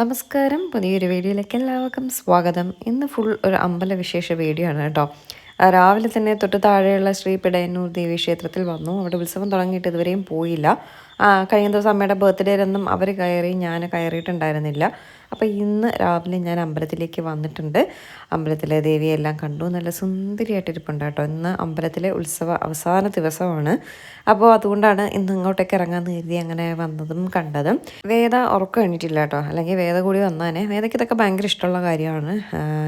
നമസ്കാരം. പുതിയൊരു വീഡിയോയിലേക്ക് എല്ലാവർക്കും സ്വാഗതം. ഇന്ന് ഫുൾ ഒരു അമ്പല വിശേഷ വീഡിയോ ആണ് കേട്ടോ. രാവിലെ തന്നെ തൊട്ട് താഴെയുള്ള ശ്രീ പിടയന്നൂർ ദേവി ക്ഷേത്രത്തിൽ വന്നു. അവിടെ ഉത്സവം തുടങ്ങിയിട്ട് ഇതുവരെയും പോയില്ല. കഴിഞ്ഞ ദിവസം അമ്മയുടെ ബർത്ത്ഡേയിലൊന്നും അവർ കയറി ഞാൻ കയറിയിട്ടുണ്ടായിരുന്നില്ല. അപ്പോൾ ഇന്ന് രാവിലെ ഞാൻ അമ്പലത്തിലേക്ക് വന്നിട്ടുണ്ട്. അമ്പലത്തിലെ ദേവിയെല്ലാം കണ്ടു. നല്ല സുന്ദരിയായിട്ടിരിപ്പുണ്ട് കേട്ടോ. ഇന്ന് അമ്പലത്തിലെ ഉത്സവ അവസാന ദിവസമാണ്. അപ്പോൾ അതുകൊണ്ടാണ് ഇന്ന് ഇങ്ങോട്ടേക്ക് ഇറങ്ങാൻ കരുതി അങ്ങനെ വന്നതും കണ്ടതും. വേദ ഉറക്കം കഴിഞ്ഞിട്ടില്ല കേട്ടോ. അല്ലെങ്കിൽ വേദ കൂടി വന്നാനേ. വേദയ്ക്ക് ഇതൊക്കെ ഭയങ്കര ഇഷ്ടമുള്ള കാര്യമാണ്.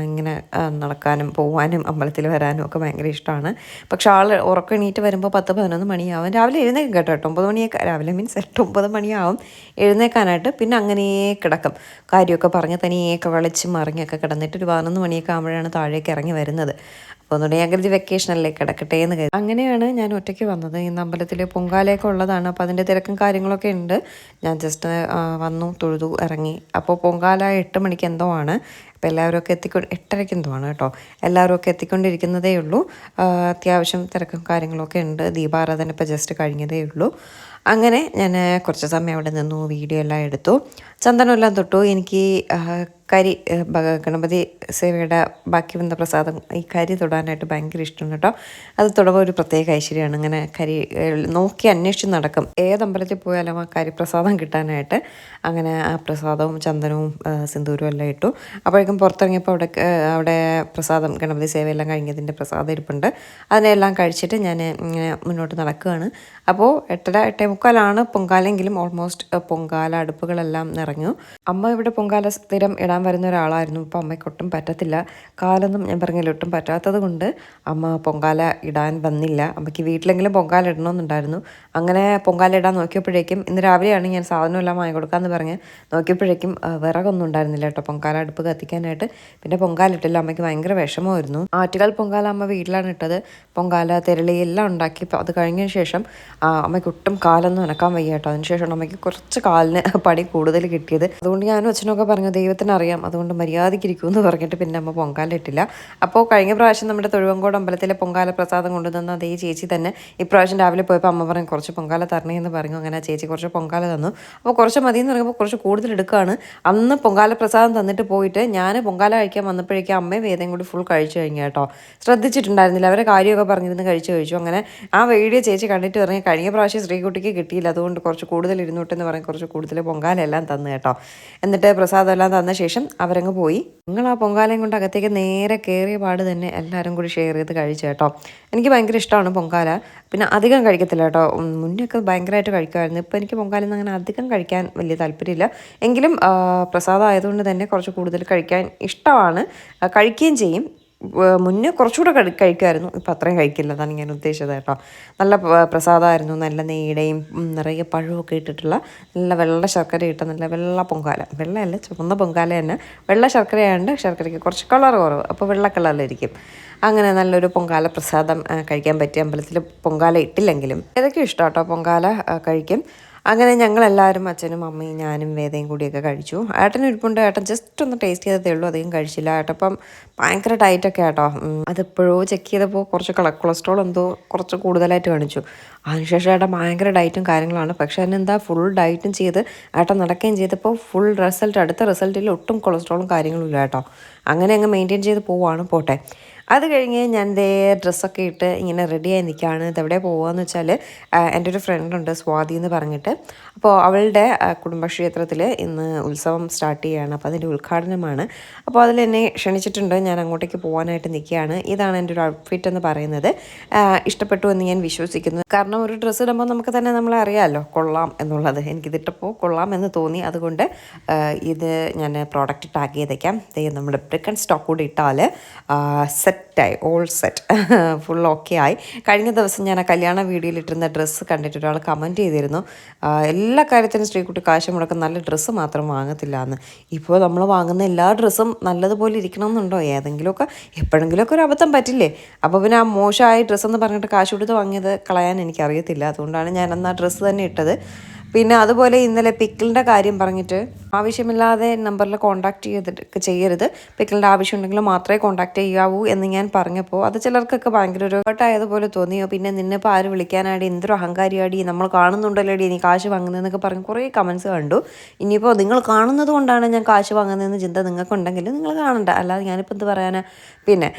ഇങ്ങനെ നടക്കാനും പോവാനും അമ്പലത്തിൽ വരാനും ഒക്കെ ഭയങ്കര ഇഷ്ടമാണ്. പക്ഷെ ആൾ ഉറക്കം എണീറ്റ് വരുമ്പോൾ പത്ത് പതിനൊന്ന് മണിയാവും. രാവിലെ എഴുന്നേക്കും കേട്ടോ. എട്ട് ഒമ്പത് മണിയൊക്കെ രാവിലെ മീൻസ് എട്ട് ഒമ്പത് മണിയാവും. എഴുന്നേക്കാനായിട്ട് പിന്നെ അങ്ങനെ കിടക്കും. കാര്യമൊക്കെ പറഞ്ഞ് തനിയൊക്കെ വിളിച്ച് മറിഞ്ഞൊക്കെ കിടന്നിട്ട് ഒരു പതിനൊന്ന് മണിയൊക്കെ ആകുമ്പോഴാണ് താഴേക്ക് ഇറങ്ങി വരുന്നത്. അപ്പോൾ ഒന്നുകൂടെ ഞാൻ കരുതി വെക്കേഷനല്ലേ കിടക്കട്ടെ എന്ന് കരുതി. അങ്ങനെയാണ് ഞാൻ ഒറ്റയ്ക്ക് വന്നത്. ഇന്ന് അമ്പലത്തിൽ പൊങ്കാലയൊക്കെ ഉള്ളതാണ്. അപ്പോൾ അതിന്റെ തിരക്കും കാര്യങ്ങളൊക്കെ ഉണ്ട്. ഞാൻ ജസ്റ്റ് വന്നു തൊഴുതു ഇറങ്ങി. അപ്പോൾ പൊങ്കാല എട്ട് മണിക്ക് എന്തോ ആണ്. അപ്പോൾ എല്ലാവരും ഒക്കെ എത്തിക്കൊ എട്ടരയ്ക്ക് എന്തോ ആണ് കേട്ടോ. എല്ലാവരും ഒക്കെ എത്തിക്കൊണ്ടിരിക്കുന്നതേ ഉള്ളൂ. അത്യാവശ്യം തിരക്കും കാര്യങ്ങളൊക്കെ ഉണ്ട്. ദീപാരാധന ഇപ്പോൾ ജസ്റ്റ് കഴിഞ്ഞതേ ഉള്ളൂ. അങ്ങനെ ഞാൻ കുറച്ച് സമയം അവിടെ നിന്നു വീഡിയോ എല്ലാം എടുത്തു. ചന്ദനമെല്ലാം തൊട്ടു. എനിക്ക് കരി ഗണപതി സേവയുടെ ബാക്കി വന്ന പ്രസാദം ഈ കരി തൊടാനായിട്ട് ഭയങ്കര ഇഷ്ടമാണ് കേട്ടോ. അത് തൊടുമ്പോൾ ഒരു പ്രത്യേക ഐശ്വര്യമാണ്. ഇങ്ങനെ കരി നോക്കി അന്വേഷിച്ച് നടക്കും. ഏതമ്പലത്തിൽ പോയാലും ആ കരി പ്രസാദം കിട്ടാനായിട്ട് അങ്ങനെ ആ പ്രസാദവും ചന്ദനവും സിന്ദൂരവും എല്ലാം ഇട്ടു. അപ്പോഴേക്കും പുറത്തിറങ്ങിയപ്പോൾ അവിടെ അവിടെ പ്രസാദം ഗണപതി സേവയെല്ലാം കഴിഞ്ഞതിന്റെ പ്രസാദം ഇരിപ്പുണ്ട്. അതിനെല്ലാം കഴിച്ചിട്ട് ഞാൻ ഇങ്ങനെ മുന്നോട്ട് നടക്കുകയാണ്. അപ്പോൾ എട്ടര എട്ടേ മുക്കാലാണ് പൊങ്കാലെങ്കിലും ഓൾമോസ്റ്റ് പൊങ്കാല അടുപ്പുകളെല്ലാം നിറഞ്ഞു. അമ്മ ഇവിടെ പൊങ്കാല സ്ഥിരം ഇടാൻ വരുന്ന ഒരാളായിരുന്നു. അപ്പോൾ അമ്മയ്ക്ക് ഒട്ടും പറ്റത്തില്ല. കാലൊന്നും ഞാൻ പറഞ്ഞില്ല ഒട്ടും പറ്റാത്തത് കൊണ്ട് അമ്മ പൊങ്കാല ഇടാൻ വന്നില്ല. അമ്മയ്ക്ക് വീട്ടിലെങ്കിലും പൊങ്കാല ഇടണമെന്നുണ്ടായിരുന്നു. അങ്ങനെ പൊങ്കാല ഇടാൻ നോക്കിയപ്പോഴേക്കും ഇന്ന് രാവിലെയാണ് ഞാൻ സാധനം എല്ലാം വാങ്ങി കൊടുക്കാമെന്ന് പറഞ്ഞ് നോക്കിയപ്പോഴേക്കും വിറകൊന്നും ഉണ്ടായിരുന്നില്ല കേട്ടോ പൊങ്കാല അടുപ്പ് കത്തിക്കാനായിട്ട്. പിന്നെ പൊങ്കാല ഇട്ടില്ല. അമ്മയ്ക്ക് ഭയങ്കര വിഷമമായിരുന്നു. ആറ്റുകാൽ പൊങ്കാല അമ്മ വീട്ടിലാണ് ഇട്ടത്. പൊങ്കാല തെരളി എല്ലാം ഉണ്ടാക്കി. അത് കഴിഞ്ഞ ശേഷം അമ്മയ്ക്ക് ഒട്ടും കാലൊന്നും അനക്കാൻ വയ്യ കേട്ടോ അതിനുശേഷം അമ്മയ്ക്ക് കുറച്ച് കാലിന് പടി കൂടുതൽ കിട്ടിയത്. അതുകൊണ്ട് ഞാനും അച്ഛനൊക്കെ പറഞ്ഞു ദൈവത്തിന് അറിയാം അതുകൊണ്ട് മര്യാദയ്ക്കിരിക്കും എന്ന് പറഞ്ഞിട്ട് പിന്നെ അമ്മ പൊങ്കാലിട്ടില്ല അപ്പോൾ കഴിഞ്ഞ പ്രാവശ്യം നമ്മുടെ തൊഴുവങ്കോട് അമ്പലത്തിലെ പൊങ്കാല പ്രസാദം കൊണ്ടുതന്ന അതേ ചേച്ചി തന്നെ ഇപ്രാവശ്യം രാവിലെ പോയപ്പോൾ അമ്മ പറഞ്ഞു കുറച്ച് പൊങ്കാല തരണേ എന്ന് പറഞ്ഞു. അങ്ങനെ ആ ചേച്ചി കുറച്ച് പൊങ്കാല തന്നു. അപ്പോൾ കുറച്ച് മതി എന്ന് പറയുമ്പോൾ കുറച്ച് കൂടുതൽ എടുക്കുകയാണ് അന്ന് പൊങ്കാല പ്രസാദം തന്നിട്ട് പോയിട്ട് ഞാൻ പൊങ്കാല കഴിക്കാൻ വന്നപ്പോഴേക്കും അമ്മയും വേദം കൂടി ഫുൾ കഴിച്ചു കഴിഞ്ഞു കേട്ടോ. ശ്രദ്ധിച്ചിട്ടുണ്ടായിരുന്നില്ല. അവരെ കാര്യമൊക്കെ പറഞ്ഞിരുന്ന് കഴിച്ചു കഴിച്ചു. അങ്ങനെ ആ വീഡിയോ ചേച്ചി കണ്ടിട്ട് പറഞ്ഞ് കഴിഞ്ഞ പ്രാവശ്യം ശ്രീകുട്ടിക്ക് കിട്ടിയില്ല. അതുകൊണ്ട് കുറച്ച് കൂടുതൽ ഇരുന്നോട്ടെന്ന് പറഞ്ഞ് കുറച്ച് കൂടുതൽ പൊങ്കാലെല്ലാം തന്നു കേട്ടോ. എന്നിട്ട് പ്രസാദം എല്ലാം തന്ന ശേഷം അവരങ്ങ് പോയി. നിങ്ങൾ ആ പൊങ്കാലയും കൊണ്ട് അകത്തേക്ക് നേരെ കയറിയ പാട് തന്നെ എല്ലാവരും കൂടി ഷെയർ ചെയ്ത് കഴിച്ചു കേട്ടോ. എനിക്ക് ഭയങ്കര ഇഷ്ടമാണ് പൊങ്കാല. പിന്നെ അധികം കഴിക്കത്തില്ല കേട്ടോ. മുന്നൊക്കെ ഭയങ്കരമായിട്ട് കഴിക്കുമായിരുന്നു. ഇപ്പോൾ എനിക്ക് പൊങ്കാല നിന്ന് അങ്ങനെ അധികം കഴിക്കാൻ വലിയ താല്പര്യമില്ല. എങ്കിലും പ്രസാദമായതുകൊണ്ട് തന്നെ കുറച്ച് കൂടുതൽ കഴിക്കാൻ ഇഷ്ടമാണ്. കഴിക്കുകയും ചെയ്യും. മുന്നേ കുറച്ചുകൂടെ കഴി കഴിക്കുമായിരുന്നു ഇപ്പം അത്രയും കഴിക്കില്ല. അതാണ് ഞാൻ ഉദ്ദേശിച്ചത് കേട്ടോ. നല്ല പ്രസാദമായിരുന്നു. നല്ല നെയ്യുടെയും ഉം, നിറയെ പഴമൊക്കെ ഇട്ടിട്ടുള്ള നല്ല വെള്ള ശർക്കര ഇട്ട നല്ല വെള്ള പൊങ്കാല. വെള്ളയല്ല ചുവന്ന പൊങ്കാല തന്നെ. വെള്ള ശർക്കരയായതുകൊണ്ട് ശർക്കരയ്ക്ക് കുറച്ച് കളർ കുറവ്. അപ്പോൾ വെള്ള കളറിലിരിക്കും അങ്ങനെ നല്ലൊരു പൊങ്കാല പ്രസാദം കഴിക്കാൻ പറ്റിയ അമ്പലത്തിൽ പൊങ്കാല ഇട്ടില്ലെങ്കിലും. ഏതൊക്കെ ഇഷ്ടം കേട്ടോ പൊങ്കാല കഴിക്കും അങ്ങനെ ഞങ്ങളെല്ലാവരും അച്ഛനും അമ്മയും ഞാനും വേദയും കൂടിയൊക്കെ കഴിച്ചു. ഏട്ടനും ഇരിപ്പുണ്ട്. ഏട്ടൻ ജസ്റ്റ് ഒന്ന് ടേസ്റ്റ് ചെയ്തതേ ഉള്ളൂ. അധികം കഴിച്ചില്ല. ഏട്ടപ്പം ഭയങ്കര ഡയറ്റൊക്കെ ആട്ടോ. അതെപ്പോഴോ ചെക്ക് ചെയ്തപ്പോൾ കുറച്ച് കള കൊളസ്ട്രോൾ എന്തോ കുറച്ച് കൂടുതലായിട്ട് കാണിച്ചു. അതിനുശേഷം ഏട്ടൻ ഭയങ്കര ഡയറ്റും കാര്യങ്ങളാണ്. പക്ഷേ അതിനെന്താ ഫുൾ ഡയറ്റും ചെയ്ത് ഏട്ടൻ നടക്കുകയും ചെയ്തപ്പോൾ ഫുൾ റിസൾട്ട് അടുത്ത റിസൾട്ടിൽ ഒട്ടും കൊളസ്ട്രോളും കാര്യങ്ങളും ഇല്ല കേട്ടോ. അങ്ങനെ അങ്ങ് മെയിന്റെയിൻ ചെയ്ത് പോവാണ്. പോട്ടെ. അത് കഴിഞ്ഞ് ഞാൻ ദേ ഡ്രസ്സൊക്കെ ഇട്ട് ഇങ്ങനെ റെഡി ആയി നിൽക്കുകയാണ് ഇതെവിടെ പോകുകയെന്ന് വെച്ചാൽ എന്റെ ഒരു ഫ്രണ്ടുണ്ട് സ്വാതി എന്ന് പറഞ്ഞിട്ട്. അപ്പോൾ അവളുടെ കുടുംബക്ഷേത്രത്തിൽ ഇന്ന് ഉത്സവം സ്റ്റാർട്ട് ചെയ്യുകയാണ്. അപ്പോൾ അതിന്റെ ഉദ്ഘാടനമാണ്. അപ്പോൾ അതിൽ എന്നെ ക്ഷണിച്ചിട്ടുണ്ട്. ഞാൻ അങ്ങോട്ടേക്ക് പോകാനായിട്ട് നിൽക്കുകയാണ്. ഇതാണ് എന്റെ ഒരു ഔട്ട്ഫിറ്റ് എന്ന് പറയുന്നത്. ഇഷ്ടപ്പെട്ടു എന്ന് ഞാൻ വിശ്വസിക്കുന്നു. കാരണം ഒരു ഡ്രസ്സ് ഇടുമ്പോൾ നമുക്ക് തന്നെ നമ്മൾ അറിയാമല്ലോ കൊള്ളാം എന്നുള്ളത്. എനിക്കിതിട്ടപ്പോൾ കൊള്ളാം എന്ന് തോന്നി. അതുകൊണ്ട് ഇത് ഞാൻ പ്രോഡക്റ്റ് ടാഗ് ചെയ്തേക്കാം. നമ്മുടെ ബ്രിക്കൺ സ്റ്റോക്ക് കൂടി ഇട്ടാൽ സെറ്റായി ഓൾ സെറ്റ് ഫുൾ ഓക്കെ ആയി. കഴിഞ്ഞ ദിവസം ഞാൻ ആ കല്യാണ വീഡിയോയിൽ ഇട്ടിരുന്ന ഡ്രസ്സ് കണ്ടിട്ട് ഒരാൾ കമന്റ് ചെയ്തിരുന്നു. എല്ലാ കാര്യത്തിനും സ്ത്രീക്കുട്ടി കാശ് മുടക്കം നല്ല ഡ്രസ്സ് മാത്രം വാങ്ങത്തില്ല എന്ന്. ഇപ്പോൾ നമ്മൾ വാങ്ങുന്ന എല്ലാ ഡ്രസ്സും നല്ലതുപോലെ ഇരിക്കണം ഇരിക്കണമെന്നുണ്ടോ? ഏതെങ്കിലുമൊക്കെ എപ്പോഴെങ്കിലുമൊക്കെ ഒരു അബദ്ധം പറ്റില്ലേ? അപ്പോൾ പിന്നെ ആ മോശമായ ഡ്രസ്സെന്ന് പറഞ്ഞിട്ട് കാശ് കൊടുത്ത് വാങ്ങിയത് കളയാൻ എനിക്കറിയത്തില്ല. അതുകൊണ്ടാണ് ഞാൻ അന്ന് ആ ഡ്രസ്സ് തന്നെ ഇട്ടത്. പിന്നെ അതുപോലെ ഇന്നലെ പിക്കിളിന്റെ കാര്യം പറഞ്ഞിട്ട് ആവശ്യമില്ലാതെ നമ്പറിൽ കോൺടാക്ട് ചെയ്തിട്ട് ചെയ്യരുത്. പിക്കിളിന്റെ ആവശ്യമുണ്ടെങ്കിൽ മാത്രമേ കോൺടാക്ട് ചെയ്യാവൂ എന്ന് ഞാൻ പറഞ്ഞപ്പോൾ അത് ചിലർക്കൊക്കെ ഭയങ്കര ഒരു ആയതുപോലെ തോന്നിയോ? പിന്നെ നിന്നിപ്പോൾ ആര് വിളിക്കാനാടി? എന്തൊരു അഹങ്കാരിയാടി? നമ്മൾ കാണുന്നുണ്ടല്ലോടി നീ കാശ് വാങ്ങുന്നതെന്നൊക്കെ പറഞ്ഞ് കുറേ കമൻസ് കണ്ടു. ഇനിയിപ്പോൾ നിങ്ങൾ കാണുന്നത് കൊണ്ടാണ് ഞാൻ കാശ് വാങ്ങുന്നതെന്ന് ചിന്ത നിങ്ങൾക്കുണ്ടെങ്കിൽ നിങ്ങൾ കാണണ്ട. അല്ലാതെ ഞാനിപ്പോൾ എന്ത് പറയാനാ? പിന്നെ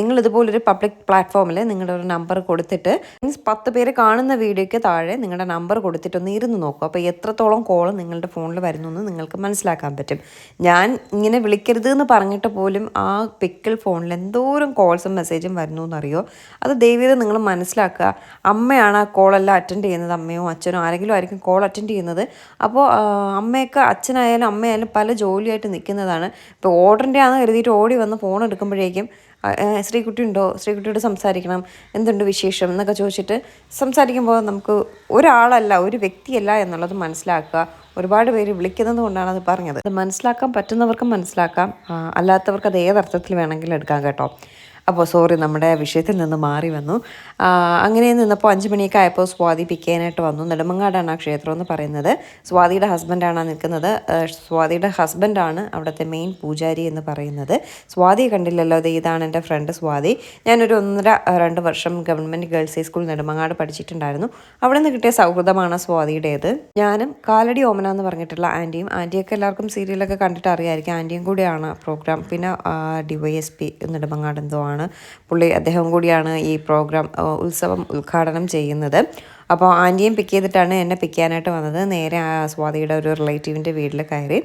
നിങ്ങളിതുപോലൊരു പബ്ലിക് പ്ലാറ്റ്ഫോമിൽ നിങ്ങളുടെ ഒരു നമ്പർ കൊടുത്തിട്ട് മീൻസ് പത്ത് പേര് കാണുന്ന വീഡിയോയ്ക്ക് താഴെ നിങ്ങളുടെ നമ്പർ കൊടുത്തിട്ടൊന്ന് ഇരുന്ന് നോക്കും. അപ്പോൾ എത്രത്തോളം കോൾ നിങ്ങളുടെ ഫോണിൽ വരുന്നു നിങ്ങൾക്ക് മനസ്സിലാക്കാൻ പറ്റും. ഞാൻ ഇങ്ങനെ വിളിക്കരുത് എന്ന് പറഞ്ഞിട്ട് പോലും ആ പിക്കിൾ ഫോണിൽ എന്തോരം കോൾസും മെസ്സേജും വരുന്നു എന്നറിയോ? അത് ദൈവീത നിങ്ങൾ മനസ്സിലാക്കുക. അമ്മയാണ് ആ കോളെല്ലാം അറ്റൻഡ് ചെയ്യുന്നത്. അമ്മയോ അച്ഛനോ ആരെങ്കിലും ആയിരിക്കും കോൾ അറ്റൻഡ് ചെയ്യുന്നത്. അപ്പോൾ അമ്മയൊക്കെ അച്ഛനായാലും അമ്മയായാലും പല ജോലിയായിട്ട് നിൽക്കുന്നതാണ്. ഇപ്പോൾ ഓർഡറിന്റെ ആണെന്ന് കരുതിയിട്ട് ഓടി വന്ന് ഫോൺ എടുക്കുമ്പോഴേക്കും ശ്രീകുട്ടി ഉണ്ടോ ശ്രീകുട്ടിയോട് സംസാരിക്കണം. എന്തുണ്ട് വിശേഷം എന്നൊക്കെ ചോദിച്ചിട്ട് സംസാരിക്കുമ്പോൾ നമുക്ക് ഒരാളല്ല ഒരു വ്യക്തിയല്ല എന്നുള്ളത് മനസ്സിലാക്കുക. ഒരുപാട് പേര് വിളിക്കുന്നത് കൊണ്ടാണ് അത് പറഞ്ഞത്. മനസ്സിലാക്കാൻ പറ്റുന്നവർക്ക് മനസ്സിലാക്കാം. അല്ലാത്തവർക്ക് അത് ഏതർത്ഥത്തിൽ വേണമെങ്കിലും എടുക്കാം കേട്ടോ. അപ്പോൾ സോറി നമ്മുടെ വിഷയത്തിൽ നിന്ന് മാറി വന്നു. അങ്ങനെ നിന്നപ്പോൾ അഞ്ച് മണിയൊക്കെ ആയപ്പോൾ സ്വാതി പിക്കാനായിട്ട് വന്നു. നെടുമങ്ങാടാണ് ആ ക്ഷേത്രം എന്ന് പറയുന്നത്. സ്വാതിയുടെ ഹസ്ബൻഡാണ് നിൽക്കുന്നത്. സ്വാതിയുടെ ഹസ്ബൻഡാണ് അവിടുത്തെ മെയിൻ പൂജാരി എന്ന് പറയുന്നത്. സ്വാതിയെ കണ്ടില്ലല്ലോ? അത് ഇതാണ് എന്റെ ഫ്രണ്ട് സ്വാതി. ഞാനൊരു ഒന്നര രണ്ട് വർഷം government girls high school Nedumangad പഠിച്ചിട്ടുണ്ടായിരുന്നു. അവിടെ നിന്ന് കിട്ടിയ സൗഹൃദമാണ് സ്വാതിയുടേത്. ഞാനും കാലടി ഓമന എന്ന് പറഞ്ഞിട്ടുള്ള ആന്റിയും ആന്റിയൊക്കെ എല്ലാവർക്കും സീരിയലൊക്കെ കണ്ടിട്ട് അറിയാമായിരിക്കും ആന്റിയും കൂടിയാണ് പ്രോഗ്രാം പിന്നെ D Y S P Nedumangad എന്തോ ആണ്. പുള്ളി അദ്ദേഹം കൂടിയാണ് ഈ പ്രോഗ്രാം ഉത്സവം ഉദ്ഘാടനം ചെയ്യുന്നത്. അപ്പോൾ ആന്റിയും പിക്ക് ചെയ്തിട്ടാണ് എന്നെ പിക്ക് ചെയ്യാനായിട്ട് വന്നത്. നേരെ ആ സ്വാതിയുടെ ഒരു റിലേറ്റീവിന്റെ വീട്ടിൽ കയറി.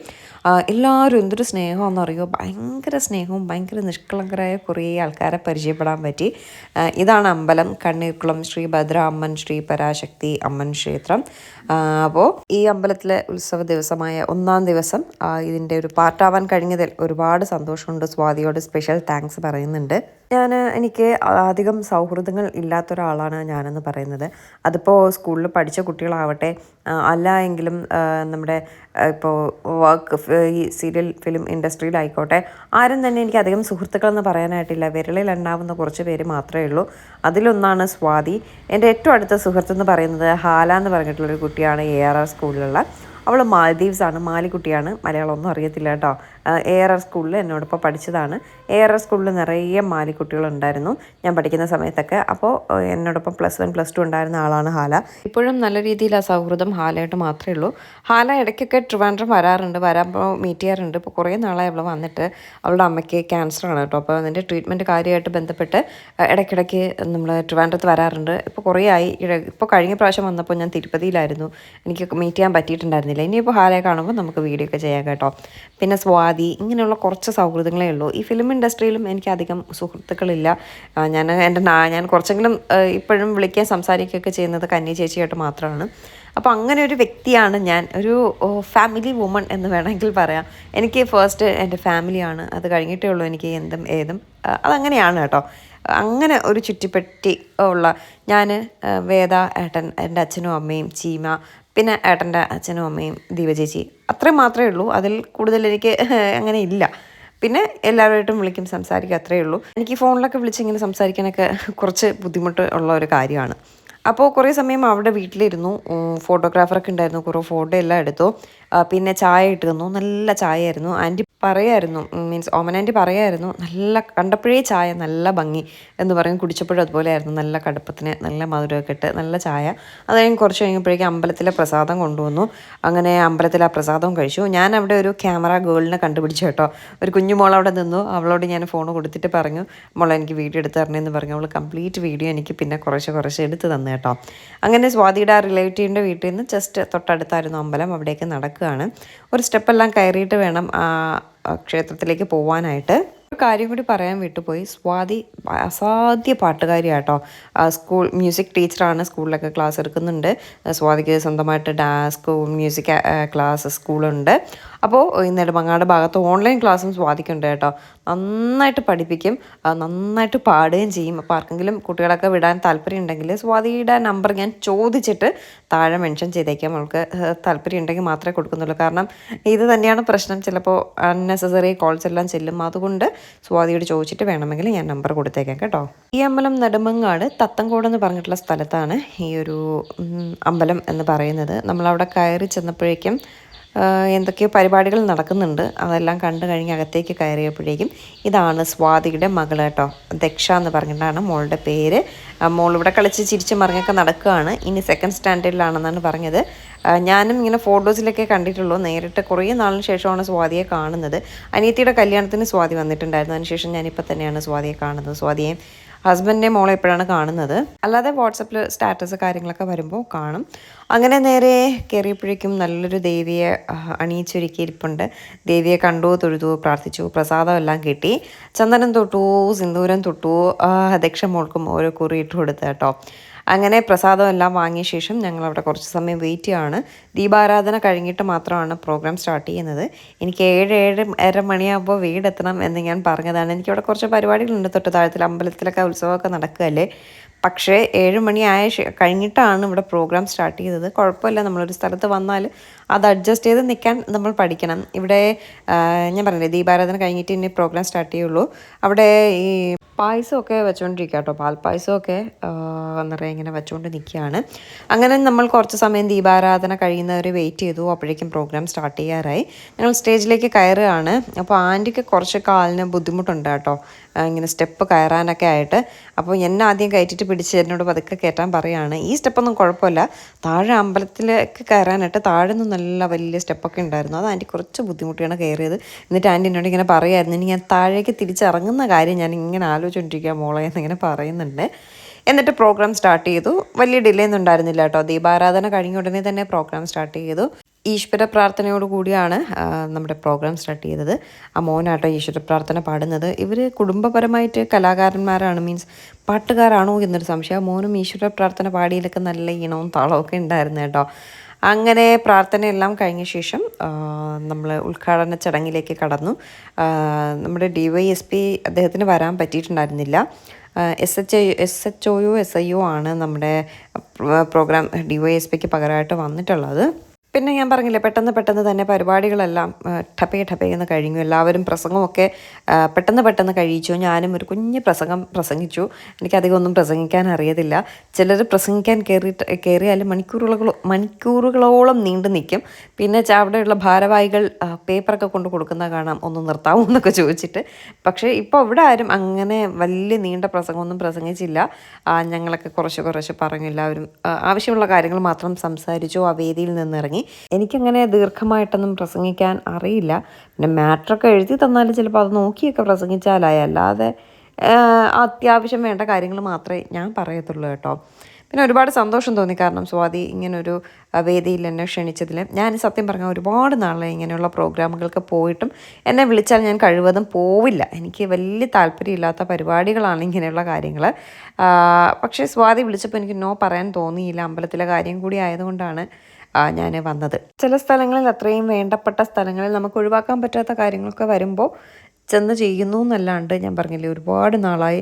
എല്ലാവരും എന്തൊരു സ്നേഹമെന്ന് പറയുമോ ഭയങ്കര സ്നേഹവും ഭയങ്കര നിഷ്കളങ്കരായ കുറേ ആൾക്കാരെ പരിചയപ്പെടാൻ പറ്റി. ഇതാണ് അമ്പലം കണ്ണീർക്കുളം ശ്രീ ഭദ്ര അമ്മൻ ശ്രീ പരാശക്തി അമ്മൻ ക്ഷേത്രം. അപ്പോൾ ഈ അമ്പലത്തിലെ ഉത്സവ ദിവസമായ ഒന്നാം ദിവസം ഇതിന്റെ ഒരു പാർട്ടാവാൻ കഴിഞ്ഞതിൽ ഒരുപാട് സന്തോഷമുണ്ട്. സ്വാതിയോട് സ്പെഷ്യൽ താങ്ക്സ് പറയുന്നുണ്ട്. ഞാൻ എനിക്ക് അധികം സൗഹൃദങ്ങൾ ഇല്ലാത്തൊരാളാണ് ഞാനെന്ന് പറയുന്നത്. അതിപ്പോൾ സ്കൂളിൽ പഠിച്ച കുട്ടികളാവട്ടെ അല്ല എങ്കിലും നമ്മുടെ ഇപ്പോൾ വർക്ക് ഈ സീരിയൽ ഫിലിം ഇൻഡസ്ട്രിയിലായിക്കോട്ടെ ആരും തന്നെ എനിക്ക് അധികം സുഹൃത്തുക്കളെന്ന് പറയാനായിട്ടില്ല. വിരളിൽ എണ്ണാവുന്ന കുറച്ച് പേര് മാത്രമേ ഉള്ളൂ. അതിലൊന്നാണ് സ്വാതി. എന്റെ ഏറ്റവും അടുത്ത സുഹൃത്ത് എന്ന് പറയുന്നത് ഹാല എന്ന് പറഞ്ഞിട്ടുള്ളൊരു കുട്ടിയാണ് എ ആർ ആർ സ്കൂളിലുള്ള അവൾ മാൽദീവ്സ് ആണ് മാലിക്കുട്ടിയാണ് മലയാളമൊന്നും അറിയത്തില്ല കേട്ടോ. എ ആർ ആർ സ്കൂളിൽ എന്നോടൊപ്പം പഠിച്ചതാണ്. എ ആർ ആർ സ്കൂളിൽ നിറയെ മാലിക്കുട്ടികളുണ്ടായിരുന്നു. ഞാൻ പഠിക്കുന്ന സമയത്തൊക്കെ. അപ്പോൾ എന്നോടൊപ്പം പ്ലസ് വൺ പ്ലസ് ടു ഉണ്ടായിരുന്ന ആളാണ് ഹാല. ഇപ്പോഴും നല്ല രീതിയിൽ ആ സൗഹൃദം ഹാലയായിട്ട് മാത്രമേ ഉള്ളൂ. ഹാല ഇടയ്ക്കൊക്കെ ട്രിവാൻഡ്രം വരാറുണ്ട്. വരാമ്പോൾ മീറ്റ് ചെയ്യാറുണ്ട്. ഇപ്പോൾ കുറേ നാളായി അവൾ വന്നിട്ട്. അവളുടെ അമ്മയ്ക്ക് ക്യാൻസർ ആണ് കേട്ടോ. അപ്പോൾ അതിന്റെ ട്രീറ്റ്മെന്റ് കാര്യമായിട്ട് ബന്ധപ്പെട്ട് ഇടയ്ക്കിടയ്ക്ക് നമ്മൾ ട്രിവാൻഡ്രത്ത് വരാറുണ്ട്. ഇപ്പോൾ കുറേ ആയി. ഇപ്പോൾ കഴിഞ്ഞ പ്രാവശ്യം വന്നപ്പോൾ ഞാൻ തിരുപ്പതിയിലായിരുന്നു. എനിക്ക് മീറ്റ് ചെയ്യാൻ പറ്റിയിട്ടുണ്ടായിരുന്നില്ല. ഇനിയിപ്പോൾ ഹാലയെ കാണുമ്പോൾ നമുക്ക് വീഡിയോ ഒക്കെ ചെയ്യാം കേട്ടോ. പിന്നെ സ്വാതി ഇങ്ങനെയുള്ള കുറച്ച് സൗഹൃദങ്ങളേ ഉള്ളൂ. ഈ ഫിലിം ഇൻഡസ്ട്രിയിലും എനിക്ക് അധികം സുഹൃത്തുക്കളില്ല. ഞാൻ എന്റെ ഞാൻ കുറച്ചെങ്കിലും ഇപ്പോഴും വിളിക്കാൻ സംസാരിക്കുകയൊക്കെ ചെയ്യുന്നത് കന്നി ചേച്ചിയായിട്ട് മാത്രമാണ്. അപ്പോൾ അങ്ങനെ ഒരു വ്യക്തിയാണ് ഞാൻ. ഒരു ഫാമിലി വുമൺ എന്ന് വേണമെങ്കിൽ പറയാം. എനിക്ക് ഫസ്റ്റ് എന്റെ ഫാമിലിയാണ് അത് കഴിഞ്ഞിട്ടേ ഉള്ളൂ എനിക്ക് എന്തും ഏതും. അതങ്ങനെയാണ് കേട്ടോ. അങ്ങനെ ഒരു ചുറ്റിപ്പറ്റി ഉള്ള ഞാൻ വേദ ഏട്ടൻ എന്റെ അച്ഛനും അമ്മയും ചീമ പിന്നെ ഏട്ടന്റെ അച്ഛനും അമ്മയും ദീപചേച്ചി അത്രയും മാത്രമേ ഉള്ളൂ. അതിൽ കൂടുതൽ എനിക്ക് അങ്ങനെ ഇല്ല. പിന്നെ എല്ലാവരുമായിട്ടും വിളിക്കും സംസാരിക്കും അത്രയേ ഉള്ളൂ. എനിക്ക് ഫോണിലൊക്കെ വിളിച്ച് ഇങ്ങനെ സംസാരിക്കാനൊക്കെ കുറച്ച് ബുദ്ധിമുട്ട് ഉള്ള ഒരു കാര്യമാണ്. അപ്പോൾ കുറേ സമയം അവിടെ വീട്ടിലിരുന്നു. ഫോട്ടോഗ്രാഫറൊക്കെ ഉണ്ടായിരുന്നു. കുറേ ഫോട്ടോ എല്ലാം എടുത്തു. പിന്നെ ചായ ഇട്ട് തന്നു. നല്ല ചായയായിരുന്നു. ആന്റി പറയായിരുന്നു. മീൻസ് ഓമൻ ആന്റി പറയായിരുന്നു നല്ല കണ്ടപ്പോഴേ ചായ നല്ല ഭംഗി എന്ന് പറയും കുടിച്ചപ്പോഴും അതുപോലെയായിരുന്നു. നല്ല കടുപ്പത്തിന് നല്ല മധുരമൊക്കെ ഇട്ട് നല്ല ചായ. അത് കഴിഞ്ഞ് കുറച്ച് കഴിഞ്ഞപ്പോഴേക്കും അമ്പലത്തിലെ പ്രസാദം കൊണ്ടുവന്നു. അങ്ങനെ അമ്പലത്തിൽ ആ പ്രസാദം കഴിച്ചു. ഞാൻ അവിടെ ഒരു ക്യാമറ ഗേളിനെ കണ്ടുപിടിച്ചു കേട്ടോ. ഒരു കുഞ്ഞു മോൾ അവിടെ നിന്നു. അവളോട് ഞാൻ ഫോൺ കൊടുത്തിട്ട് പറഞ്ഞു മോളെ എനിക്ക് വീഡിയോ എടുത്ത് തരണേന്ന് പറഞ്ഞു. അവൾ കംപ്ലീറ്റ് വീഡിയോ എനിക്ക് പിന്നെ കുറച്ച് കുറച്ച് എടുത്ത് തന്നു കേട്ടോ. അങ്ങനെ സ്വാതിയുടെ ആ റിലേറ്റീവിന്റെ വീട്ടിൽ നിന്ന് ജസ്റ്റ് തൊട്ടടുത്തായിരുന്നു അമ്പലം. അവിടേക്ക് നടക്കുകയാണ്. ഒരു സ്റ്റെപ്പെല്ലാം കയറിയിട്ട് വേണം ക്ഷേത്രത്തിലേക്ക് പോവാനായിട്ട്. ഒരു കാര്യം കൂടി പറയാൻ വിട്ടുപോയി. സ്വാതി അസാധ്യ പാട്ടുകാരിയാട്ടോ. സ്കൂൾ മ്യൂസിക് ടീച്ചറാണ് സ്കൂളിലൊക്കെ ക്ലാസ് എടുക്കുന്നുണ്ട്. സ്വാതിക്ക് സ്വന്തമായിട്ട് ഡാൻസ് മ്യൂസിക് ക്ലാസ് സ്കൂളുണ്ട്. അപ്പോൾ ഇന്നലെ മങ്ങാട് ഭാഗത്ത് ഓൺലൈൻ ക്ലാസ്സും സ്വാധിക്കുന്നുണ്ട് കേട്ടോ നന്നായിട്ട് പഠിപ്പിക്കും നന്നായിട്ട് പാടുകയും ചെയ്യും. അപ്പോൾ ആർക്കെങ്കിലും കുട്ടികളൊക്കെ വിടാൻ താല്പര്യം ഉണ്ടെങ്കിൽ സ്വാതിയുടെ നമ്പർ ഞാൻ ചോദിച്ചിട്ട് താഴെ മെൻഷൻ ചെയ്തേക്കാം. അവൾക്ക് താല്പര്യം ഉണ്ടെങ്കിൽ മാത്രമേ കൊടുക്കുന്നുള്ളൂ. കാരണം ഇത് തന്നെയാണ് പ്രശ്നം. ചിലപ്പോൾ അൺനെസസറി കോൾസ് എല്ലാം ചെല്ലും. അതുകൊണ്ട് സ്വാതിയോട് ചോദിച്ചിട്ട് വേണമെങ്കിൽ ഞാൻ നമ്പർ കൊടുത്തേക്കാം കേട്ടോ. ഈ അമ്പലം നെടുമങ്ങാട് തത്തങ്കോട് എന്ന് പറഞ്ഞിട്ടുള്ള സ്ഥലത്താണ് ഈ ഒരു അമ്പലം എന്ന് പറയുന്നത്. നമ്മളവിടെ കയറി ചെന്നപ്പോഴേക്കും എന്തൊക്കെയോ പരിപാടികൾ നടക്കുന്നുണ്ട്. അതെല്ലാം കണ്ടു കഴിഞ്ഞ് അകത്തേക്ക് കയറിയപ്പോഴേക്കും ഇതാണ് സ്വാതിയുടെ മകൾ കേട്ടോ. ദക്ഷ എന്ന് പറഞ്ഞിട്ടാണ് മോളുടെ പേര്. മോൾ ഇവിടെ കളിച്ച് ചിരിച്ച് മറിഞ്ഞൊക്കെ നടക്കുകയാണ്. ഇനി സെക്കൻഡ് സ്റ്റാൻഡേർഡിലാണെന്നാണ് പറഞ്ഞത്. ഞാനും ഇങ്ങനെ ഫോട്ടോസിലൊക്കെ കണ്ടിട്ടുള്ളൂ. നേരിട്ട് കുറേ നാളിന് ശേഷമാണ് സ്വാതിയെ കാണുന്നത്. അനിയത്തിയുടെ കല്യാണത്തിന് സ്വാതി വന്നിട്ടുണ്ടായിരുന്നു. അതിനുശേഷം ഞാനിപ്പോൾ തന്നെയാണ് സ്വാതിയെ കാണുന്നത്. സ്വാതിയെ ഹസ്ബൻഡിനെ മോളെ എപ്പോഴാണ് കാണുന്നത്. അല്ലാതെ വാട്സപ്പിൽ സ്റ്റാറ്റസ് കാര്യങ്ങളൊക്കെ വരുമ്പോൾ കാണും. അങ്ങനെ നേരെ കയറിയപ്പോഴേക്കും നല്ലൊരു ദേവിയെ അണിയിച്ചൊരുക്കിയിരിപ്പുണ്ട് ദേവിയെ കണ്ടു തൊഴുതു പ്രാർത്ഥിച്ചു പ്രസാദം എല്ലാം കിട്ടി. ചന്ദനം തൊട്ടു സിന്ദൂരം തൊട്ടു ദക്ഷ മോൾക്കും ഓരോ കുറി ഇട്ട് കൊടുത്തു കേട്ടോ. അങ്ങനെ പ്രസാദം എല്ലാം വാങ്ങിയ ശേഷം ഞങ്ങൾ അവിടെ കുറച്ച് സമയം വെയിറ്റ് ചെയ്യുകയാണ്. ദീപാരാധന കഴിഞ്ഞിട്ട് മാത്രമാണ് പ്രോഗ്രാം സ്റ്റാർട്ട് ചെയ്യുന്നത്. എനിക്ക് ഏഴ് ഏഴ് അര മണിയാകുമ്പോൾ വീടെത്തണം എന്ന് ഞാൻ പറഞ്ഞതാണ്. എനിക്കവിടെ കുറച്ച് പരിപാടികളുണ്ട്. തൊട്ട് താഴത്തിൽ അമ്പലത്തിലൊക്കെ ഉത്സവമൊക്കെ നടക്കുകയല്ലേ? പക്ഷേ ഏഴ് മണിയായ കഴിഞ്ഞിട്ടാണ് ഇവിടെ പ്രോഗ്രാം സ്റ്റാർട്ട് ചെയ്തത്. കുഴപ്പമില്ല നമ്മളൊരു സ്ഥലത്ത് വന്നാൽ അത് അഡ്ജസ്റ്റ് ചെയ്ത് നിൽക്കാൻ നമ്മൾ പഠിക്കണം. ഇവിടെ ഞാൻ പറഞ്ഞില്ലേ ദീപാരാധന കഴിഞ്ഞിട്ട് ഇനി പ്രോഗ്രാം സ്റ്റാർട്ട് ചെയ്യുള്ളൂ. അവിടെ ഈ പായസമൊക്കെ വെച്ചുകൊണ്ടിരിക്കുക കേട്ടോ പാൽപ്പായസമൊക്കെ നിറയെ ഇങ്ങനെ വെച്ചുകൊണ്ട് നിൽക്കുകയാണ് അങ്ങനെ നമ്മൾ കുറച്ച് സമയം ദീപാരാധന കഴിയുന്നവരെ വെയിറ്റ് ചെയ്തു. അപ്പോഴേക്കും പ്രോഗ്രാം സ്റ്റാർട്ട് ചെയ്യാറായി. ഞങ്ങൾ സ്റ്റേജിലേക്ക് കയറുകയാണ്. അപ്പോൾ ആന്റിക്ക് കുറച്ച് കാലിന് ബുദ്ധിമുട്ടുണ്ട് കേട്ടോ ഇങ്ങനെ സ്റ്റെപ്പ് കയറാനൊക്കെ ആയിട്ട്. അപ്പോൾ എന്നെ ആദ്യം കയറ്റിയിട്ട് പിടിച്ച് എന്നോട് പതുക്കെ കയറ്റാൻ പറയുകയാണ് ഈ സ്റ്റെപ്പൊന്നും കുഴപ്പമില്ല. താഴെ അമ്പലത്തിലേക്ക് കയറാനായിട്ട് താഴെ നിന്ന് നല്ല വലിയ സ്റ്റെപ്പൊക്കെ ഉണ്ടായിരുന്നു. അത് ആന്റി കുറച്ച് ബുദ്ധിമുട്ടിയാണ് കയറിയത്. എന്നിട്ട് ആന്റി എന്നോട് ഇങ്ങനെ പറയുമായിരുന്നു ഇനി ഞാൻ താഴേക്ക് തിരിച്ചിറങ്ങുന്ന കാര്യം ഞാൻ ഇങ്ങനെ ആലോചിച്ചുകൊണ്ടിരിക്കുക മോളെ എന്നിങ്ങനെ പറയുന്നുണ്ട്. എന്നിട്ട് പ്രോഗ്രാം സ്റ്റാർട്ട് ചെയ്തു. വലിയ ഡിലേ ഒന്നും ഉണ്ടായിരുന്നില്ല കേട്ടോ. ദീപാരാധന കഴിഞ്ഞ ഉടനെ തന്നെ പ്രോഗ്രാം സ്റ്റാർട്ട് ചെയ്തു. ഈശ്വര പ്രാർത്ഥനയോട് കൂടിയാണ് നമ്മുടെ പ്രോഗ്രാം സ്റ്റാർട്ട് ചെയ്തത്. ആ മോനാട്ടോ ഈശ്വര പ്രാർത്ഥന പാടുന്നത്. ഇവർ കുടുംബപരമായിട്ട് കലാകാരന്മാരാണ് മീൻസ് പാട്ടുകാരാണോ എന്നൊരു സംശയം. മോനും ഈശ്വര പ്രാർത്ഥന പാടിയിലൊക്കെ നല്ല ഈണവും താളവും ഒക്കെ ഉണ്ടായിരുന്നു കേട്ടോ. അങ്ങനെ പ്രാർത്ഥനയെല്ലാം കഴിഞ്ഞ ശേഷം നമ്മൾ ഉദ്ഘാടന ചടങ്ങിലേക്ക് കടന്നു. നമ്മുടെ ഡി വൈ എസ് പി അദ്ദേഹത്തിന് വരാൻ പറ്റിയിട്ടുണ്ടായിരുന്നില്ല. എസ് എച്ച് എസ് എച്ച് ഒയോ എസ് ഐ ഒ ആണ് നമ്മുടെ പ്രോഗ്രാം ഡി വൈ എസ് പിക്ക് പകരമായിട്ട് വന്നിട്ടുള്ളത്. പിന്നെ ഞാൻ പറഞ്ഞില്ലേ പെട്ടെന്ന് പെട്ടെന്ന് തന്നെ പരിപാടികളെല്ലാം ആ, ടപ്പേ ടപ്പേ എന്ന് കഴിഞ്ഞു. എല്ലാവരും പ്രസംഗമൊക്കെ പെട്ടെന്ന് പെട്ടെന്ന് കഴിയിച്ചു ഞാനും ഒരു കുഞ്ഞ് പ്രസംഗം പ്രസംഗിച്ചു. എനിക്കധികം ഒന്നും പ്രസംഗിക്കാൻ അറിയത്തില്ല. ചിലർ പ്രസംഗിക്കാൻ കയറിയിട്ട് കയറിയാൽ മണിക്കൂറുകളോ മണിക്കൂറുകളോളം നീണ്ടു നിൽക്കും. പിന്നെ അവിടെയുള്ള ഭാരവാഹികൾ പേപ്പറൊക്കെ കൊണ്ട് കൊടുക്കുന്ന കാണാം ഒന്ന് നിർത്താമോ എന്നൊക്കെ ചോദിച്ചിട്ട്. പക്ഷേ ഇപ്പോൾ ഇവിടെ ആരും അങ്ങനെ വലിയ നീണ്ട പ്രസംഗമൊന്നും പ്രസംഗിച്ചില്ല. ഞങ്ങളൊക്കെ കുറച്ച് കുറച്ച് പറഞ്ഞു. എല്ലാവരും ആവശ്യമുള്ള കാര്യങ്ങൾ മാത്രം സംസാരിച്ചു ആ വേദിയിൽ നിന്നിറങ്ങി. എനിക്കങ്ങനെ ദീർഘമായിട്ടൊന്നും പ്രസംഗിക്കാൻ അറിയില്ല. പിന്നെ മാറ്ററൊക്കെ എഴുതി തന്നാൽ ചിലപ്പോൾ അത് നോക്കിയൊക്കെ പ്രസംഗിച്ചാലായി. അല്ലാതെ അത്യാവശ്യം വേണ്ട കാര്യങ്ങൾ മാത്രമേ ഞാൻ പറയത്തുള്ളൂ കേട്ടോ. പിന്നെ ഒരുപാട് സന്തോഷം തോന്നി. കാരണം സ്വാതി ഇങ്ങനൊരു വേദിയിൽ എന്നെ ക്ഷണിച്ചതിൽ ഞാൻ സത്യം പറഞ്ഞാൽ ഒരുപാട് നാളെ ഇങ്ങനെയുള്ള പ്രോഗ്രാമുകൾക്ക് പോയിട്ടും. എന്നെ വിളിച്ചാൽ ഞാൻ കഴിവതും പോവില്ല. എനിക്ക് വലിയ താല്പര്യമില്ലാത്ത പരിപാടികളാണ് ഇങ്ങനെയുള്ള കാര്യങ്ങൾ പക്ഷേ സ്വാതി വിളിച്ചപ്പോൾ എനിക്ക് നോ പറയാൻ തോന്നിയില്ല. അമ്പലത്തിലെ കാര്യം കൂടി ആയതുകൊണ്ടാണ് ഞാൻ വന്നത്. ചില സ്ഥലങ്ങളിൽ അത്രയും വേണ്ടപ്പെട്ട സ്ഥലങ്ങളിൽ നമുക്ക് ഒഴിവാക്കാൻ പറ്റാത്ത കാര്യങ്ങളൊക്കെ വരുമ്പോൾ ചെന്ന് ചെയ്യുന്നു എന്നല്ലാണ്ട് ഞാൻ പറഞ്ഞില്ലേ ഒരുപാട് നാളായി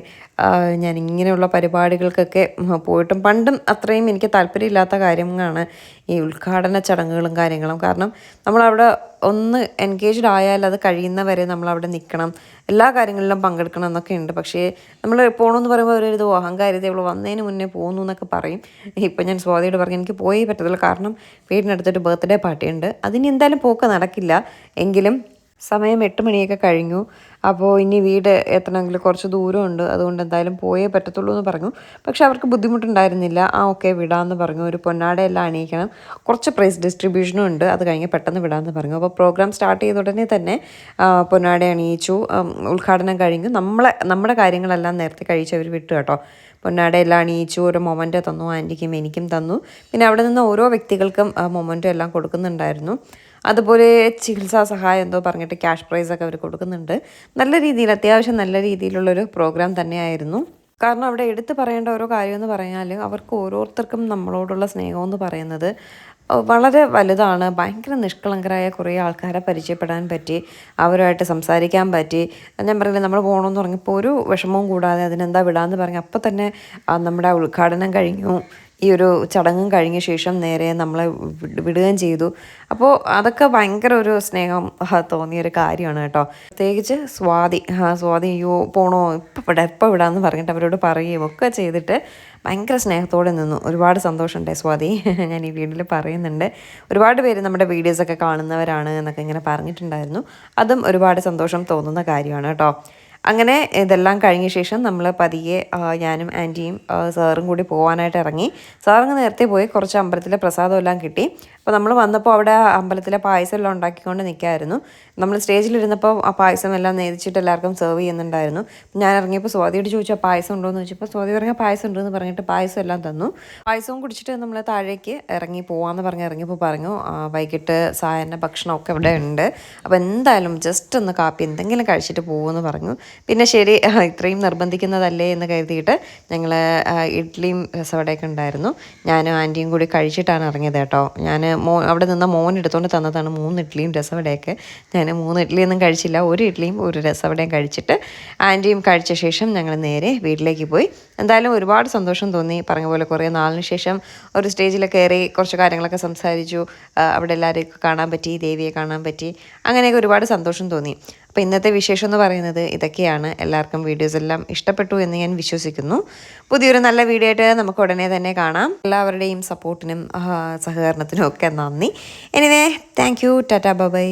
ഞാൻ ഇങ്ങനെയുള്ള പരിപാടികൾക്കൊക്കെ പോയിട്ടും പണ്ടും അത്രയും എനിക്ക് താല്പര്യമില്ലാത്ത കാര്യങ്ങളാണ് ഈ ഉദ്ഘാടന ചടങ്ങുകളും കാര്യങ്ങളും. കാരണം നമ്മളവിടെ ഒന്ന് എൻഗേജ്ഡ് ആയാൽ അത് കഴിയുന്നവരെ നമ്മളവിടെ നിൽക്കണം എല്ലാ കാര്യങ്ങളിലും പങ്കെടുക്കണം എന്നൊക്കെ ഉണ്ട്. പക്ഷേ നമ്മൾ പോകണമെന്ന് പറയുമ്പോൾ അവരൊരു അഹങ്കാരിത ഇവൾ വന്നതിന് മുന്നേ പോകുന്നു എന്നൊക്കെ പറയും. ഇപ്പം ഞാൻ സ്വാതിയോട് പറഞ്ഞു എനിക്ക് പോയേ പറ്റത്തില്ല കാരണം വീടിനടുത്തൊരു ബർത്ത്ഡേ പാർട്ടി ഉണ്ട്. അതിന് എന്തായാലും പോക്ക് നടക്കില്ല. എങ്കിലും സമയം എട്ട് മണിയൊക്കെ കഴിഞ്ഞു. അപ്പോൾ ഇനി വീട് എത്തണമെങ്കിൽ കുറച്ച് ദൂരമുണ്ട്. അതുകൊണ്ട് എന്തായാലും പോയേ പറ്റത്തുള്ളൂ എന്ന് പറഞ്ഞു. പക്ഷെ അവർക്ക് ബുദ്ധിമുട്ടുണ്ടായിരുന്നില്ല. ആ ഓക്കെ വിടാമെന്ന് പറഞ്ഞു. ഒരു പൊന്നാടയെല്ലാം അണിയിക്കണം. കുറച്ച് പ്രൈസ് ഡിസ്ട്രിബ്യൂഷനും ഉണ്ട്. അത് കഴിഞ്ഞ് പെട്ടെന്ന് വിടാമെന്ന് പറഞ്ഞു. അപ്പോൾ പ്രോഗ്രാം സ്റ്റാർട്ട് ചെയ്ത ഉടനെ തന്നെ പൊന്നാട അണിയിച്ചു. ഉദ്ഘാടനം കഴിഞ്ഞു. നമ്മളെ നമ്മുടെ കാര്യങ്ങളെല്ലാം നേരത്തെ കഴിച്ച് അവർ വിട്ടു കേട്ടോ. പൊന്നാടയെല്ലാം അണിയിച്ചു. ഒരു മൊമന്റോ തന്നു ആന്റിക്കും എനിക്കും തന്നു. പിന്നെ അവിടെ നിന്ന് ഓരോ വ്യക്തികൾക്കും മൊമന്റോ എല്ലാം കൊടുക്കുന്നുണ്ടായിരുന്നു. അതുപോലെ ചികിത്സാ സഹായം എന്തോ പറഞ്ഞിട്ട് ക്യാഷ് പ്രൈസ് ഒക്കെ അവർ കൊടുക്കുന്നുണ്ട്. നല്ല രീതിയിൽ അത്യാവശ്യം നല്ല രീതിയിലുള്ളൊരു പ്രോഗ്രാം തന്നെയായിരുന്നു. കാരണം അവിടെ എടുത്തു പറയേണ്ട ഓരോ കാര്യം എന്ന് പറഞ്ഞാൽ അവർക്ക് ഓരോരുത്തർക്കും നമ്മളോടുള്ള സ്നേഹം എന്ന് പറയുന്നത് വളരെ വലുതാണ്. ഭയങ്കര നിഷ്കളങ്കരായ കുറേ ആൾക്കാരെ പരിചയപ്പെടാൻ പറ്റി അവരുമായിട്ട് സംസാരിക്കാൻ പറ്റി. ഞാൻ പറഞ്ഞില്ല നമ്മൾ പോകണമെന്ന് പറഞ്ഞപ്പോൾ ഒരു വിഷമവും കൂടാതെ അതിനെന്താ വിടാമെന്ന് പറഞ്ഞ് അപ്പോൾ തന്നെ നമ്മുടെ ഉദ്ഘാടനം കഴിഞ്ഞു. ഈ ഒരു ചടങ്ങും കഴിഞ്ഞ ശേഷം നേരെ നമ്മളെ വിട് വിടുകയും ചെയ്തു. അപ്പോൾ അതൊക്കെ ഭയങ്കര ഒരു സ്നേഹം തോന്നിയ ഒരു കാര്യമാണ് കേട്ടോ. പ്രത്യേകിച്ച് സ്വാതി സ്വാതി അയ്യോ പോണോ ഇപ്പം ഇവിടെ എപ്പോൾ വിടാമെന്ന് പറഞ്ഞിട്ട് അവരോട് പറയുകയും ഒക്കെ ചെയ്തിട്ട് ഭയങ്കര സ്നേഹത്തോടെ നിന്നു. ഒരുപാട് സന്തോഷമുണ്ട് സ്വാതി ഞാൻ ഈ വീഡിയോയിൽ പറയുന്നുണ്ട്. ഒരുപാട് പേര് നമ്മുടെ വീഡിയോസൊക്കെ കാണുന്നവരാണ് എന്നൊക്കെ ഇങ്ങനെ പറഞ്ഞിട്ടുണ്ടായിരുന്നു. അതും ഒരുപാട് സന്തോഷം തോന്നുന്ന കാര്യമാണ് കേട്ടോ. അങ്ങനെ ഇതെല്ലാം കഴിഞ്ഞ ശേഷം നമ്മൾ പതിയെ ഞാനും ആന്റിയും സാറും കൂടി പോകാനായിട്ട് ഇറങ്ങി. സാറങ്ങ് നേരത്തെ പോയി കുറച്ച് അമ്പലത്തിലെ പ്രസാദമെല്ലാം കിട്ടി. അപ്പോൾ നമ്മൾ വന്നപ്പോൾ അവിടെ അമ്പലത്തിലെ പായസം എല്ലാം ഉണ്ടാക്കിക്കൊണ്ട് നിൽക്കായിരുന്നു നമ്മൾ സ്റ്റേജിലിരുന്നപ്പോൾ ആ പായസം എല്ലാം നേദിച്ചിട്ട് എല്ലാവർക്കും സെർവ് ചെയ്യുന്നുണ്ടായിരുന്നു. ഞാൻ ഇറങ്ങിയപ്പോൾ സ്വാതിയോട് ചോദിച്ചു "ആ പായസം ഉണ്ടോ എന്ന് ചോദിച്ചപ്പോൾ സ്വാതി പറഞ്ഞ പായസം ഉണ്ടെന്ന് പറഞ്ഞിട്ട് പായസം എല്ലാം തന്നു. പായസവും കുടിച്ചിട്ട് നമ്മൾ താഴേക്ക് ഇറങ്ങി പോവാമെന്ന് പറഞ്ഞ് ഇറങ്ങിയപ്പോൾ പറഞ്ഞു "ആ, വൈകിട്ട് സായന ഭക്ഷണമൊക്കെ ഇവിടെ ഉണ്ട്. അപ്പോൾ എന്തായാലും ജസ്റ്റ് ഒന്ന് കാപ്പി എന്തെങ്കിലും കഴിച്ചിട്ട് പോകുമെന്ന് പറഞ്ഞു. പിന്നെ ശരി ഇത്രയും നിർബന്ധിക്കുന്നതല്ലേ എന്ന് കരുതിയിട്ട് ഞങ്ങൾ ഇഡ്ഡലിയും രസവടയൊക്കെ ഉണ്ടായിരുന്നു. ഞാനും ആന്റിയും കൂടി കഴിച്ചിട്ടാണ് ഇറങ്ങിയത് കേട്ടോ. ഞാൻ മോ അവിടെ നിന്ന് മോൻ എടുത്തുകൊണ്ട് തന്നതാണ് മൂന്ന് ഇഡ്ഡലിയും രസവടയൊക്കെ. ഞാൻ മൂന്ന് ഇഡ്ഡലിയൊന്നും കഴിച്ചില്ല. ഒരു ഇഡ്ഡലിയും ഒരു രസവടയും കഴിച്ചിട്ട് ആന്റിയും കഴിച്ച ശേഷം ഞങ്ങൾ നേരെ വീട്ടിലേക്ക് പോയി. എന്തായാലും ഒരുപാട് സന്തോഷം തോന്നി പറഞ്ഞ പോലെ കുറേ നാളിന് ശേഷം ഒരു സ്റ്റേജിൽ കയറി കുറച്ച് കാര്യങ്ങളൊക്കെ സംസാരിച്ചു. അവിടെ എല്ലാവരെയൊക്കെ കാണാൻ പറ്റി ദേവിയെ കാണാൻ പറ്റി. അങ്ങനെയൊക്കെ ഒരുപാട് സന്തോഷം തോന്നി. അപ്പോൾ ഇന്നത്തെ വിശേഷം എന്ന് പറയുന്നത് ഇതൊക്കെയാണ്. എല്ലാവർക്കും വീഡിയോസ് എല്ലാം ഇഷ്ടപ്പെട്ടു എന്ന് ഞാൻ വിശ്വസിക്കുന്നു. പുതിയൊരു നല്ല വീഡിയോ ആയിട്ട് നമുക്ക് ഉടനെ തന്നെ കാണാം. എല്ലാവരുടെയും സപ്പോർട്ടിനും സഹകരണത്തിനും ഒക്കെ നന്ദി. Anyway thank you tata bye